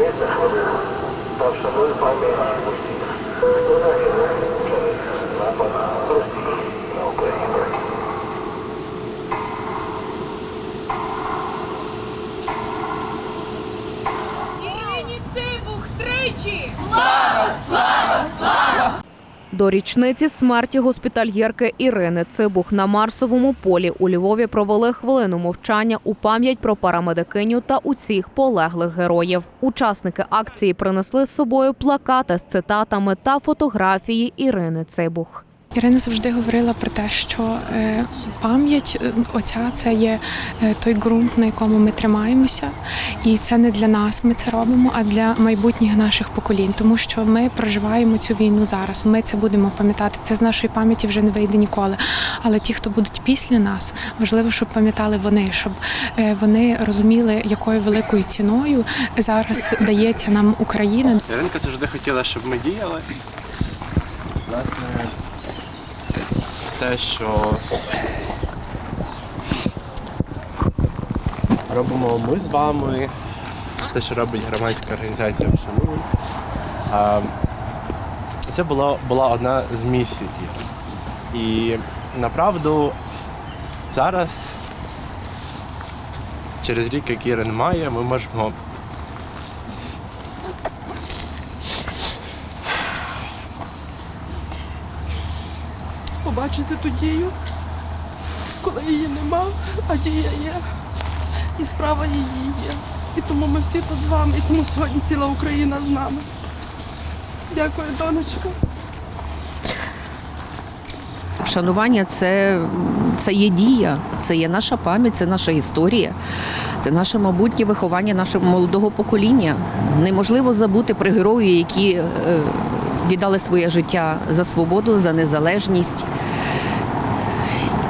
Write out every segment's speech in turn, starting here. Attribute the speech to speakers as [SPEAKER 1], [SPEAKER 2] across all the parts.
[SPEAKER 1] Зупинися хвилину та вшануй пам'ять усіх, хто загинув через напад Росії на Україну.
[SPEAKER 2] Ірині Цибух тричі!
[SPEAKER 3] До річниці смерті госпітальєрки Ірини Цибух на Марсовому полі у Львові провели хвилину мовчання у пам'ять про парамедикиню та усіх полеглих героїв. Учасники акції принесли з собою плакати з цитатами та фотографії Ірини Цибух.
[SPEAKER 4] Ірина завжди говорила про те, що е, пам'ять е, оця це є е, той ґрунт, на якому ми тримаємося, і це не для нас. Ми це робимо, а для майбутніх наших поколінь, тому що ми проживаємо цю війну зараз. Ми це будемо пам'ятати. Це з нашої пам'яті вже не вийде ніколи. Але ті, хто будуть після нас, важливо, щоб пам'ятали вони, щоб е, вони розуміли, якою великою ціною зараз дається нам Україна.
[SPEAKER 5] Іринка завжди хотіла, щоб ми діяли. Власне, те, що робимо ми з вами, те, що робить громадська організація «Вшануй». Це була, була одна з місій. І направду зараз, через рік, як Іри немає, ми можемо
[SPEAKER 6] побачити ту дію, коли її нема, а дія є. І справа її є. І тому ми всі тут з вами, і тому сьогодні ціла Україна з нами. Дякую, донечка.
[SPEAKER 7] Вшанування це, це є дія, це є наша пам'ять, це наша історія, це наше майбутнє виховання нашого молодого покоління. Неможливо забути про героїв, які е, віддали своє життя за свободу, за незалежність.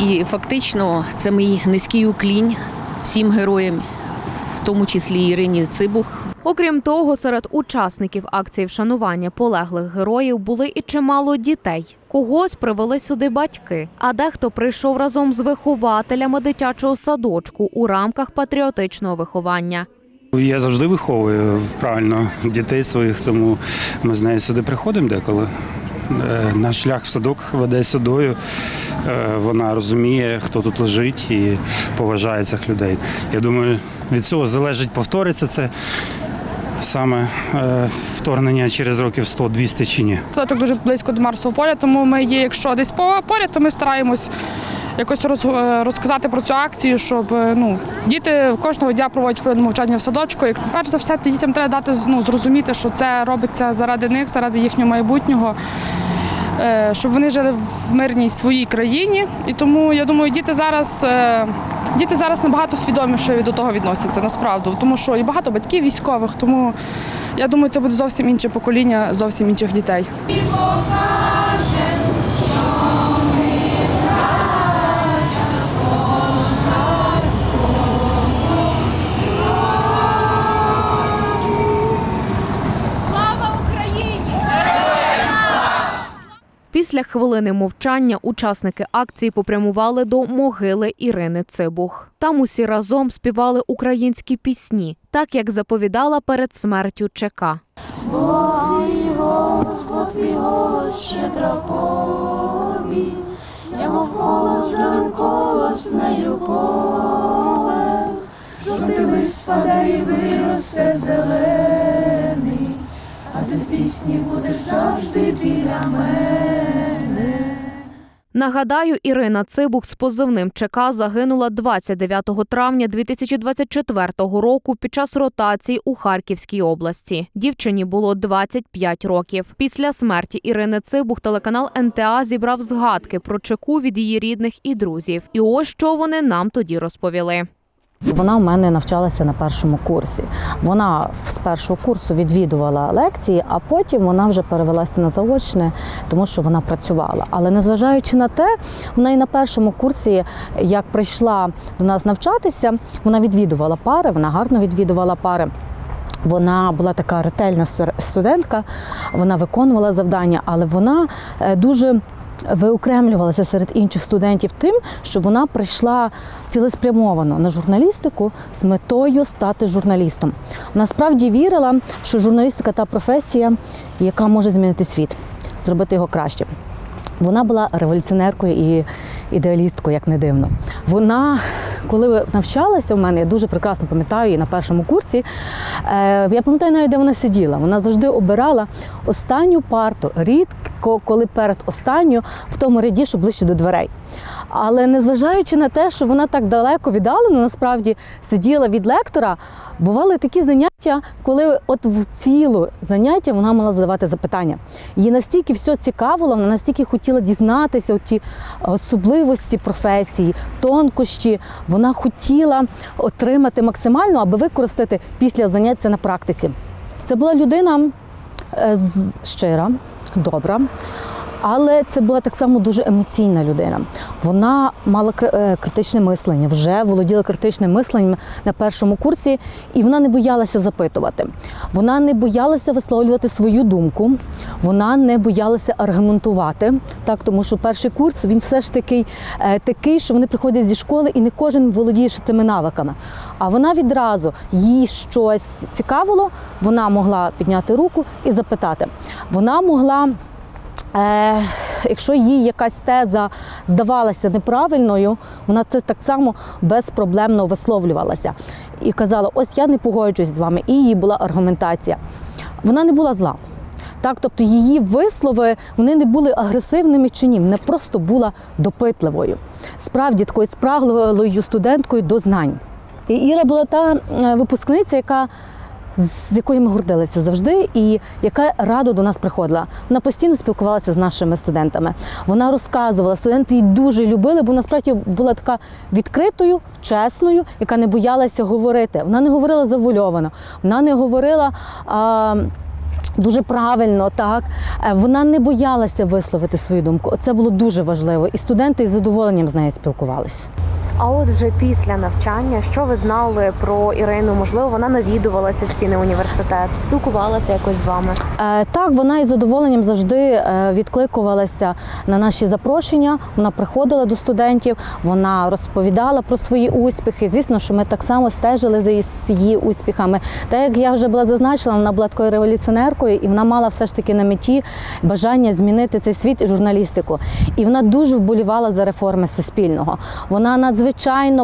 [SPEAKER 7] І фактично це мій низький уклінь всім героям, в тому числі Ірині Цибух,
[SPEAKER 3] Окрім того, серед учасників акції вшанування полеглих героїв були і чимало дітей. Когось привели сюди батьки, а дехто прийшов разом з вихователями дитячого садочку у рамках патріотичного виховання.
[SPEAKER 8] Я завжди виховую правильно дітей своїх, тому ми з нею сюди приходимо деколи. Е, Наш шлях в садок веде сюдою. Е, Вона розуміє, хто тут лежить і поважає цих людей. Я думаю, від цього залежить, повториться це саме е, вторгнення через років 100-200 чи ні.
[SPEAKER 9] Садочок дуже близько до Марсового поля, тому ми є, якщо десь по- поряд, то ми стараємось якось роз, е, розказати про цю акцію, щоб е, ну, діти кожного дня проводять хвилину мовчання в садочку. І перш за все, дітям треба дати ну, зрозуміти, що це робиться заради них, заради їхнього майбутнього. е, Щоб вони жили в мирній своїй країні, і тому я думаю, діти зараз діти зараз набагато свідоміше до того відносяться насправді, тому що і багато батьків військових, тому я думаю, це буде зовсім інше покоління, зовсім інших дітей.
[SPEAKER 3] Після хвилини мовчання учасники акції попрямували до могили Ірини Цибух. Там усі разом співали українські пісні, так як заповідала перед смертю ЧК. Нагадаю, Ірина Цибух з позивним ЧК загинула 29 травня 2024 року під час ротації у Харківській області. Дівчині було 25 років. Після смерті Ірини Цибух телеканал НТА зібрав згадки про ЧКу від її рідних і друзів. І ось що вони нам тоді розповіли.
[SPEAKER 10] Вона у мене навчалася на першому курсі. Вона з першого курсу відвідувала лекції, а потім вона вже перевелася на заочне, тому що вона працювала. Але незважаючи на те, вона і на першому курсі, як прийшла до нас навчатися, вона відвідувала пари, вона гарно відвідувала пари. Вона була така ретельна студентка, вона виконувала завдання, але вона е, дуже виокремлювалася серед інших студентів тим, що вона прийшла цілеспрямовано на журналістику з метою стати журналістом. Вона справді вірила, що журналістика та професія, яка може змінити світ, зробити його кращим. Вона була революціонеркою і ідеалісткою, як не дивно. Вона, коли навчалася у мене, я дуже прекрасно пам'ятаю її на першому курсі. е, Я пам'ятаю навіть, де вона сиділа. Вона завжди обирала останню парту, рідко, коли перед останньою, в тому ряді, що ближче до дверей. Але незважаючи на те, що вона так далеко віддалено, насправді сиділа від лектора, бували такі заняття, коли от в цілу заняття вона мала задавати запитання. Її настільки все цікавило, вона настільки хотіла дізнатися ті особливості професії, тонкощі. Вона хотіла отримати максимально, аби використати після заняття на практиці. Це була людина е, щира, добра. Але це була так само дуже емоційна людина. Вона мала е, критичне мислення, вже володіла критичним мисленням на першому курсі, і вона не боялася запитувати. Вона не боялася висловлювати свою думку, вона не боялася аргументувати, так тому що перший курс він все ж таки е, такий, що вони приходять зі школи, і не кожен володіє цими навиками. А вона відразу їй щось цікавило, вона могла підняти руку і запитати. Вона могла. Е, якщо їй якась теза здавалася неправильною, вона це так само безпроблемно висловлювалася і казала: ось я не погоджуюсь з вами. І її була аргументація. Вона не була зла. Так, тобто її вислови вони не були агресивними чи ні, вона просто була допитливою. Справді такою спраглою студенткою до знань. І Іра була та е, випускниця, яка з якою ми гордилися завжди, і яка радо до нас приходила. Вона постійно спілкувалася з нашими студентами. Вона розказувала, студенти її дуже любили, бо насправді була така відкритою, чесною, яка не боялася говорити. Вона не говорила завульовано, вона не говорила. А, Дуже правильно, так Е, вона не боялася висловити свою думку. Це було дуже важливо, і студенти із задоволенням з нею спілкувалися.
[SPEAKER 11] А от вже після навчання, що ви знали про Ірину? Можливо, вона навідувалася в стіни університет, спілкувалася якось з вами.
[SPEAKER 10] Е, Так, вона із задоволенням завжди е, відкликувалася на наші запрошення. Вона приходила до студентів, вона розповідала про свої успіхи. Звісно, що ми так само стежили за її- її успіхами. Та як я вже була зазначила, вона була такою революціонеркою, і вона мала все ж таки на меті бажання змінити цей світ і журналістику. І вона дуже вболівала за реформи суспільного. Вона надзвичайно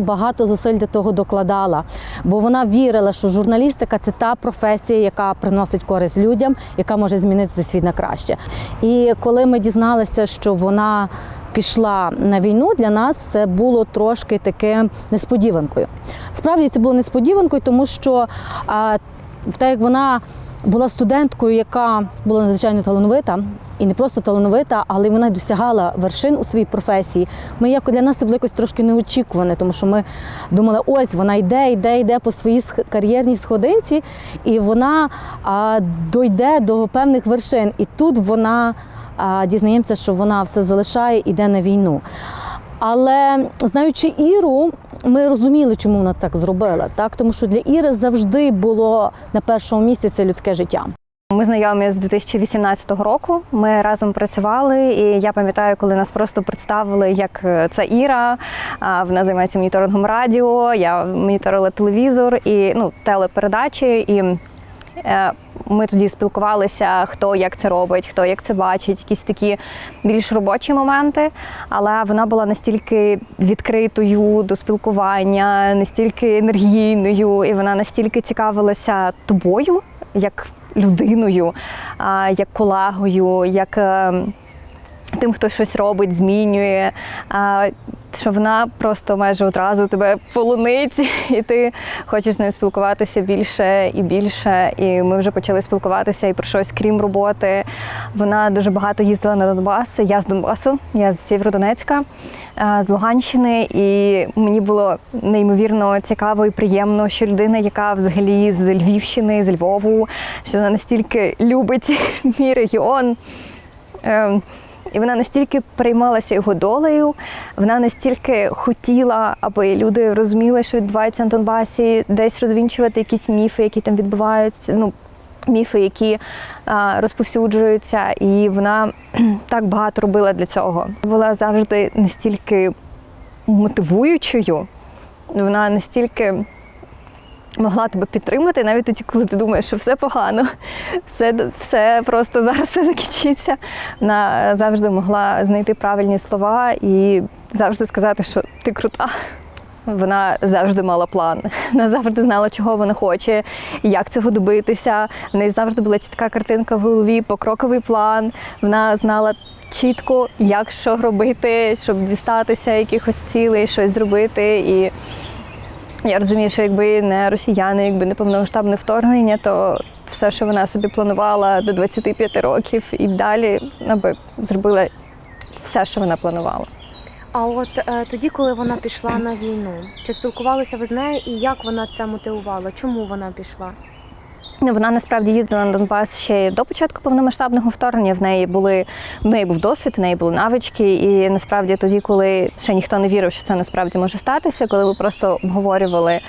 [SPEAKER 10] багато зусиль до того докладала, бо вона вірила, що журналістика це та професія, яка приносить користь людям, яка може змінити світ на краще. І коли ми дізналися, що вона пішла на війну, для нас це було трошки таке несподіванкою. Справді це було несподіванкою, тому що а, те, як вона була студенткою, яка була надзвичайно талановита, і не просто талановита, але вона досягала вершин у своїй професії. Ми як для нас це було якось трошки неочікуване, тому що ми думали, ось вона йде, йде, йде по своїй кар'єрній сходинці, і вона а, дойде до певних вершин. І тут вона а, дізнаємося, що вона все залишає, іде на війну. Але знаючи Іру, ми розуміли, чому вона так зробила. Так? Тому що для Іри завжди було на першому місці це людське життя.
[SPEAKER 12] Ми знайомі з 2018 року. Ми разом працювали, і я пам'ятаю, коли нас просто представили, як е, це Іра. Вона займається моніторингом радіо. Я моніторила телевізор і ну, телепередачі. І ми тоді спілкувалися, хто як це робить, хто як це бачить, якісь такі більш робочі моменти. Але вона була настільки відкритою до спілкування, настільки енергійною, і вона настільки цікавилася тобою, як людиною, як колегою, як е, тим, хто щось робить, змінює. Що вона просто майже одразу тебе полонить, і ти хочеш з нею спілкуватися більше і більше. І ми вже почали спілкуватися і про щось крім роботи. Вона дуже багато їздила на Донбас. Я з Донбасу, я з Сєвєродонецька, з Луганщини. І мені було неймовірно цікаво і приємно, що людина, яка взагалі з Львівщини, з Львову, що вона настільки любить мій регіон. І вона настільки переймалася його долею, вона настільки хотіла, аби люди розуміли, що відбувається на Донбасі, десь розвінчувати якісь міфи, які там відбуваються. Ну, міфи, які а, розповсюджуються, і вона так багато робила для цього. Була завжди настільки мотивуючою, вона настільки могла тебе підтримати, навіть тоді, коли ти думаєш, що все погано, все, все просто зараз все закінчиться. Вона завжди могла знайти правильні слова і завжди сказати, що ти крута. Вона завжди мала план. Вона завжди знала, чого вона хоче, як цього добитися. В неї завжди була чітка картинка в голові, покроковий план. Вона знала чітко, як що робити, щоб дістатися якихось цілей, щось зробити. І я розумію, що якби не росіяни, якби не повномасштабне вторгнення, то все, що вона собі планувала до 25 років і далі, вона би зробила все, що вона планувала.
[SPEAKER 11] А от е, тоді, коли вона пішла на війну, чи спілкувалися ви з нею і як вона це мотивувала? Чому вона пішла?
[SPEAKER 12] Ну, Вона насправді їздила на Донбас ще до початку повномасштабного вторгнення. В неї були в неї був досвід, в неї були навички. І насправді тоді, коли ще ніхто не вірив, що це насправді може статися, коли ви просто обговорювали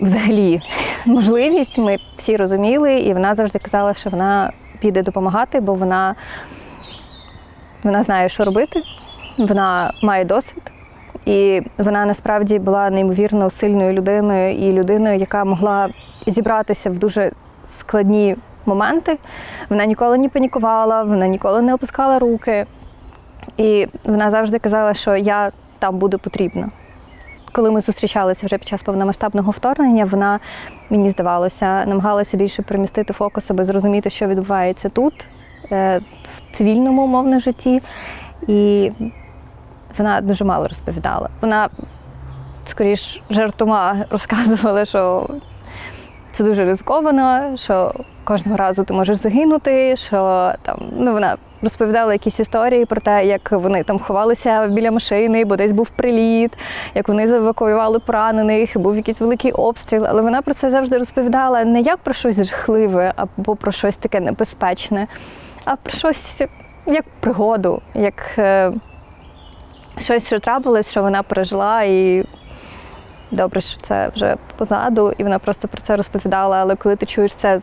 [SPEAKER 12] взагалі можливість, ми всі розуміли, і вона завжди казала, що вона піде допомагати, бо вона, вона знає, що робити, вона має досвід. І вона насправді була неймовірно сильною людиною і людиною, яка могла зібратися в дуже складні моменти. Вона ніколи не панікувала, вона ніколи не опускала руки. І вона завжди казала, що я там буду потрібна. Коли ми зустрічалися вже під час повномасштабного вторгнення, вона, мені здавалося, намагалася більше примістити фокус, аби зрозуміти, що відбувається тут, е, в цивільному умовно житті. І вона дуже мало розповідала. Вона скоріш жартома розказувала, що це дуже ризиковано, що кожного разу ти можеш загинути, що там ну вона розповідала якісь історії про те, як вони там ховалися біля машини, бо десь був приліт, як вони заевакуювали поранених, був якийсь великий обстріл. Але вона про це завжди розповідала не як про щось жахливе або про щось таке небезпечне, а про щось як пригоду, як е, щось, що трапилось, що вона пережила, і добре, що це вже позаду, і вона просто про це розповідала. Але коли ти чуєш це,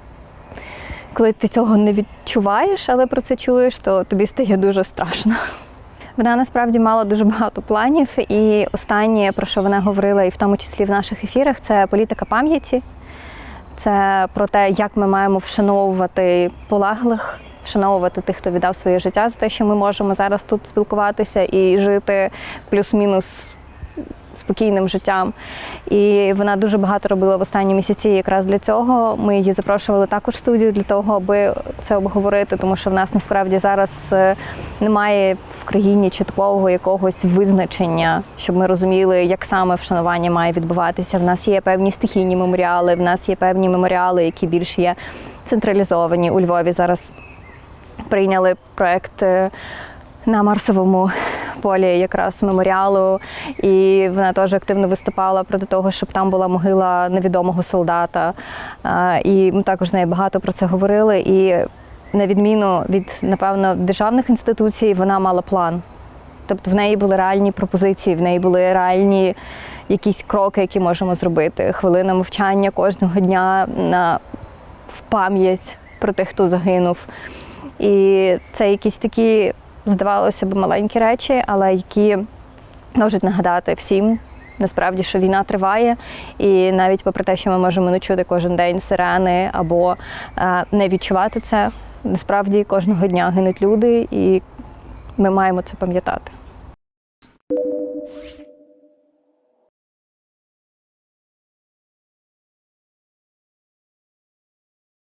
[SPEAKER 12] коли ти цього не відчуваєш, але про це чуєш, то тобі стає дуже страшно. Вона насправді мала дуже багато планів, і останнє, про що вона говорила, і в тому числі в наших ефірах, це політика пам'яті. Це про те, як ми маємо вшановувати полеглих, вшановувати тих, хто віддав своє життя за те, що ми можемо зараз тут спілкуватися і жити плюс-мінус спокійним життям. І вона дуже багато робила в останні місяці якраз для цього. Ми її запрошували також в студію для того, аби це обговорити, тому що в нас насправді зараз е, немає в країні чіткого якогось визначення, щоб ми розуміли, як саме вшанування має відбуватися. В нас є певні стихійні меморіали, в нас є певні меморіали, які більш є централізовані. У Львові зараз прийняли проект. На Марсовому полі якраз меморіалу, і вона теж активно виступала проти того, щоб там була могила невідомого солдата. І ми також з нею багато про це говорили. І на відміну від, напевно, державних інституцій, вона мала план. Тобто в неї були реальні пропозиції, в неї були реальні якісь кроки, які можемо зробити. Хвилина мовчання кожного дня на в пам'ять про тих, хто загинув. І це якісь такі, здавалося б, маленькі речі, але які можуть нагадати всім. Насправді, що війна триває, і навіть попри те, що ми можемо не чути кожен день сирени або е, не відчувати це, насправді кожного дня гинуть люди, і ми маємо це пам'ятати.